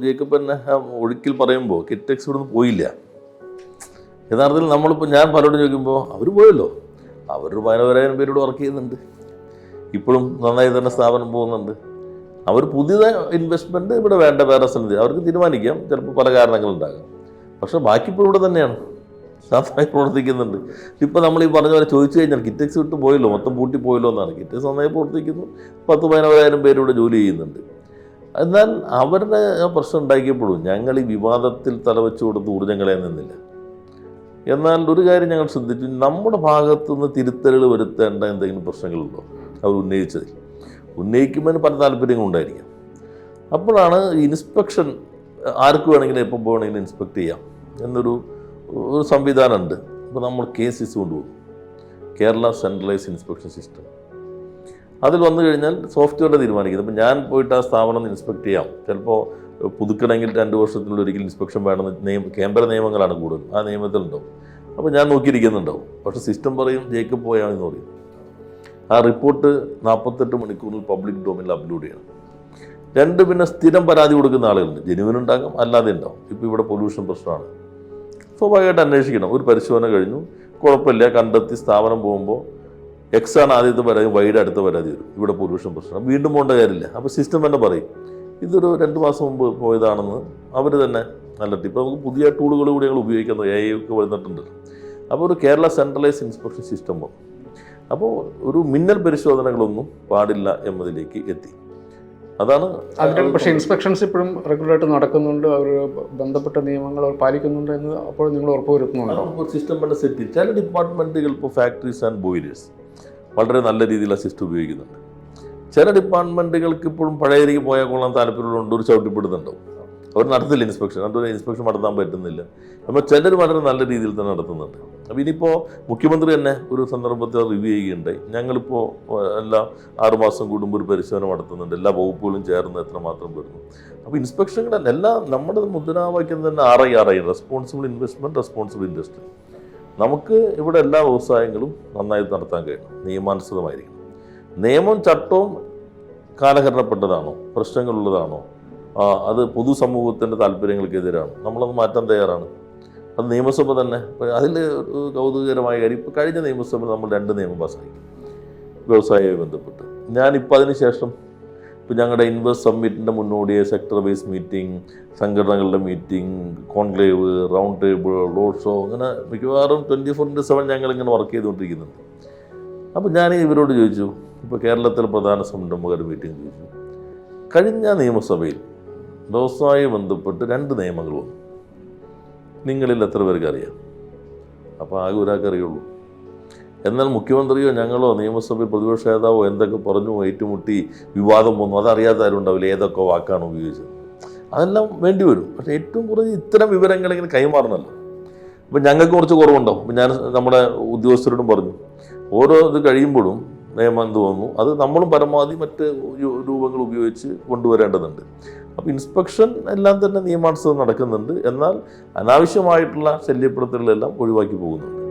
Jacob എന്നെ ഒഴുക്കിൽ പറയുമ്പോൾ കിറ്റക്സ് ഇവിടുന്ന് പോയില്ല. യഥാർത്ഥത്തിൽ നമ്മളിപ്പോൾ ഞാൻ പലരോടും ചോദിക്കുമ്പോൾ അവർ പോയല്ലോ? അവർ പതിനോരായിരം പേരോട് വർക്ക് ചെയ്യുന്നുണ്ട്. ഇപ്പോഴും നന്നായി തന്നെ സ്ഥാപനം പോകുന്നുണ്ട്. അവർ പുതിയ ഇൻവെസ്റ്റ്മെന്റ് ഇവിടെ വേണ്ട വേറെ സ്ഥലത്ത് അവർക്ക് തീരുമാനിക്കാം. ചിലപ്പോൾ പല കാരണങ്ങളുണ്ടാകാം പക്ഷെ ബാക്കി ഇപ്പോൾ ഇവിടെ തന്നെയാണ്. ശാസ്ത്രമായി പ്രവർത്തിക്കുന്നുണ്ട്. ഇപ്പോൾ നമ്മൾ ഈ പറഞ്ഞ പോലെ ചോദിച്ചു കഴിഞ്ഞാൽ കിറ്റക്സ് വിട്ട് പോയല്ലോ മൊത്തം പൂട്ടി പോയല്ലോ എന്നാണ്. കിറ്റക്സ് നന്നായി പ്രവർത്തിക്കുന്നു. പത്ത് പതിനോരായിരം പേരിവിടെ ജോലി ചെയ്യുന്നുണ്ട്. എന്നാൽ അവരുടെ പ്രശ്നം ഉണ്ടാക്കിയപ്പോഴും ഞങ്ങൾ ഈ വിവാദത്തിൽ തലവെച്ച് കൊടുത്ത് ഊർജങ്ങളെ നിന്നില്ല. എന്നാൽ ഒരു കാര്യം ഞങ്ങൾ ശ്രദ്ധിച്ചു നമ്മുടെ ഭാഗത്തു നിന്ന് തിരുത്തലുകൾ വരുത്തേണ്ട എന്തെങ്കിലും പ്രശ്നങ്ങളുണ്ടോ? അവർ ഉന്നയിച്ചതിൽ. ഉന്നയിക്കുമ്പോൾ പല താല്പര്യങ്ങളും ഉണ്ടായിരിക്കാം. അപ്പോഴാണ് ഇൻസ്പെക്ഷൻ ആർക്ക് വേണമെങ്കിലും എപ്പോൾ വേണമെങ്കിലും ഇൻസ്പെക്ട് ചെയ്യാം എന്നൊരു ഒരു സംവിധാനമുണ്ട്. അപ്പോൾ നമ്മൾ കെ ഇസ് കൊണ്ടുപോകും. Kerala centralised inspection system. അതിൽ വന്നു കഴിഞ്ഞാൽ സോഫ്റ്റ്വെയറിനെ തീരുമാനിക്കുന്നത് അപ്പം ഞാൻ പോയിട്ട് ആ സ്ഥാപനം ഇൻസ്പെക്ട് ചെയ്യാം. ചിലപ്പോൾ പുതുക്കണമെങ്കിൽ രണ്ട് വർഷത്തിനുള്ളിൽ ഒരിക്കൽ ഇൻസ്പെക്ഷൻ വേണമെന്ന് നിയമ കേന്ദ്ര നിയമങ്ങളാണ് കൂടുതൽ ആ നിയമത്തിലുണ്ടാവും. അപ്പോൾ ഞാൻ നോക്കിയിരിക്കുന്നുണ്ടാവും. പക്ഷേ സിസ്റ്റം പറയും ജേക്കബ് പോയാൽ എന്ന് പറയും. ആ റിപ്പോർട്ട് നാൽപ്പത്തെട്ട് മണിക്കൂറിൽ പബ്ലിക് ഡൊമൈനിൽ അപ്ലോഡ് ചെയ്യണം. രണ്ട് പിന്നെ സ്ഥിരം പരാതി കൊടുക്കുന്ന ആളുകളുണ്ട്. ജെനുവിൻ ഉണ്ടാകും അല്ലാതെ ഉണ്ടാവും. ഇപ്പോൾ ഇവിടെ പൊല്യൂഷൻ പ്രശ്നമാണ്. സ്വാഭാവികമായിട്ട് അന്വേഷിക്കണം. ഒരു പരിശോധന കഴിഞ്ഞു. കുഴപ്പമില്ല. കണ്ടെത്തി സ്ഥാപനം പോകുമ്പോൾ എക്സ് ആണ് ആദ്യത്തെ പരാതി വൈഡ് അടുത്ത പരാതി വരും. ഇവിടെ പൊല്യൂഷൻ പ്രശ്നം. വീണ്ടും പോകേണ്ട കാര്യമില്ല. അപ്പോൾ സിസ്റ്റം തന്നെ പറയും. ഇതൊരു രണ്ട് മാസം മുമ്പ് പോയതാണെന്ന് അവർ തന്നെ നല്ല ഇപ്പോൾ നമുക്ക് പുതിയ ടൂളുകൾ കൂടി ഞങ്ങൾ ഉപയോഗിക്കുന്നത് എ ഐ ഒക്കെ വന്നിട്ടുണ്ട് അപ്പോൾ ഒരു കേരള സെൻട്രലൈസ് ഇൻസ്പെക്ഷൻ സിസ്റ്റം വന്നു. അപ്പോൾ ഒരു മിന്നൽ പരിശോധനകളൊന്നും പാടില്ല എന്നതിലേക്ക് എത്തി. അതാണ് അതിന്റെ പക്ഷേ ഇൻസ്പെക്ഷൻസ് ഇപ്പോഴും റെഗുലറായിട്ട് നടക്കുന്നുണ്ട്. അവർ ബന്ധപ്പെട്ട നിയമങ്ങൾ അവർ പാലിക്കുന്നുണ്ട് എന്ന് അപ്പോൾ നിങ്ങൾ ഉറപ്പുവരുത്തുന്നുണ്ടോ വരുത്തുന്നുണ്ട്? സിസ്റ്റം തന്നെ സെറ്റ് ചില ഡിപ്പാർട്ട്മെന്റുകൾ ഇപ്പോൾ ഫാക്ടറീസ് ആൻഡ് ബോയിലേഴ്സ് വളരെ നല്ല രീതിയിലുള്ള സിസ്റ്റം ഉപയോഗിക്കുന്നുണ്ട്. ചില ഡിപ്പാർട്ട്മെന്റുകൾക്ക് ഇപ്പോഴും പഴയ രീതിക്ക് പോയാൽ കൊള്ളാൻ താല്പര്യമുള്ളതുകൊണ്ട് ഒരു ചവിട്ടിപ്പെടുന്നുണ്ടാവും അവർ നടത്തില്ല ഇൻസ്പെക്ഷൻ അതുപോലെ ഇൻസ്പെക്ഷൻ നടത്താൻ പറ്റുന്നില്ല. അപ്പോൾ ചിലർ വളരെ നല്ല രീതിയിൽ തന്നെ നടത്തുന്നുണ്ട്. അപ്പോൾ ഇനിയിപ്പോൾ മുഖ്യമന്ത്രി തന്നെ ഒരു സന്ദർഭത്തിൽ റിവ്യൂ ചെയ്യുകയുണ്ടായി. ഞങ്ങളിപ്പോൾ എല്ലാ ആറുമാസം കൂടുമ്പോൾ ഒരു പരിശോധന നടത്തുന്നുണ്ട്. എല്ലാ വകുപ്പുകളും ചേർന്ന് എത്രമാത്രം വരുന്നു. അപ്പോൾ ഇൻസ്പെക്ഷനുകൾ എല്ലാം നമ്മുടെ മുദ്രാവാക്യം തന്നെ R I R I responsible investment responsible industry നമുക്ക് ഇവിടെ എല്ലാ വ്യവസായങ്ങളും നന്നായി നടത്താൻ കഴിയണം നിയമാനുസൃതമായിരിക്കണം നിയമം ചട്ടവും കാലഹരണപ്പെട്ടതാണോ? പ്രശ്നങ്ങളുള്ളതാണോ? അത് പൊതുസമൂഹത്തിന്റെ താല്പര്യങ്ങൾക്കെതിരാണ്? നമ്മളത് മാറ്റാൻ തയ്യാറാണ്. അത് നിയമസഭ തന്നെ. അതിൽ ഒരു കൗതുകകരമായ കാര്യം. ഇപ്പോൾ കഴിഞ്ഞ നിയമസഭയിൽ നമ്മൾ രണ്ട് നിയമം പാസ്സാക്കി വ്യവസായവുമായി ബന്ധപ്പെട്ട്. ഞാനിപ്പോൾ അതിന് ശേഷം ഇപ്പോൾ ഞങ്ങളുടെ ഇൻവെസ്റ്റ് സമ്മിറ്റിന്റെ മുന്നോടിയായി സെക്ടർ വൈസ് മീറ്റിംഗ് സംഘടനകളുടെ meeting conclave round table road show അങ്ങനെ മിക്കവാറും ട്വന്റി ഫോർ ഇന്റു സെവൻ ഞങ്ങളിങ്ങനെ വർക്ക് ചെയ്തുകൊണ്ടിരിക്കുന്നുണ്ട്. അപ്പോൾ ഞാൻ ഇവരോട് ചോദിച്ചു ഇപ്പോൾ കേരളത്തിലെ പ്രധാന സംരംഭകരുടെ മീറ്റിംഗ് ചോദിച്ചു. കഴിഞ്ഞ നിയമസഭയിൽ ദോസായി ബന്ധപ്പെട്ട് രണ്ട് നിയമങ്ങൾ വന്നു നിങ്ങളിൽ എത്ര പേർക്ക് അറിയാം അപ്പോൾ ആകെ ഒരാൾക്ക് അറിയുള്ളൂ എന്നാൽ മുഖ്യമന്ത്രിയോ ഞങ്ങളോ നിയമസഭയിൽ പ്രതിപക്ഷ നേതാവോ എന്തൊക്കെ പറഞ്ഞു ഏറ്റുമുട്ടി വിവാദം വന്നു അതറിയാത്ത ആരും ഉണ്ടാവില്ല ഏതൊക്കെ വാക്കാണ് ഉപയോഗിച്ചത്. അതെല്ലാം വേണ്ടി വരും. പക്ഷേ ഏറ്റവും കുറഞ്ഞ് ഇത്തരം വിവരങ്ങൾ ഇങ്ങനെ കൈമാറണമല്ലോ അപ്പം ഞങ്ങൾക്ക് കുറച്ച് കുറവുണ്ടോ? അപ്പം ഞാൻ നമ്മുടെ ഉദ്യോഗസ്ഥരോടും പറഞ്ഞു. ഓരോ ഇത് കഴിയുമ്പോഴും നിയമം എന്ത് വന്നു? അത് നമ്മളും പരമാവധി മറ്റ് രൂപങ്ങൾ ഉപയോഗിച്ച് കൊണ്ടുവരേണ്ടതുണ്ട്. അപ്പോൾ ഇൻസ്പെക്ഷൻ എല്ലാം തന്നെ നിയമാനുസൃതം നടക്കുന്നുണ്ട്. എന്നാൽ അനാവശ്യമായിട്ടുള്ള ശല്യപ്പെടുത്തലുകളെല്ലാം ഒഴിവാക്കി പോകുന്നുണ്ട്.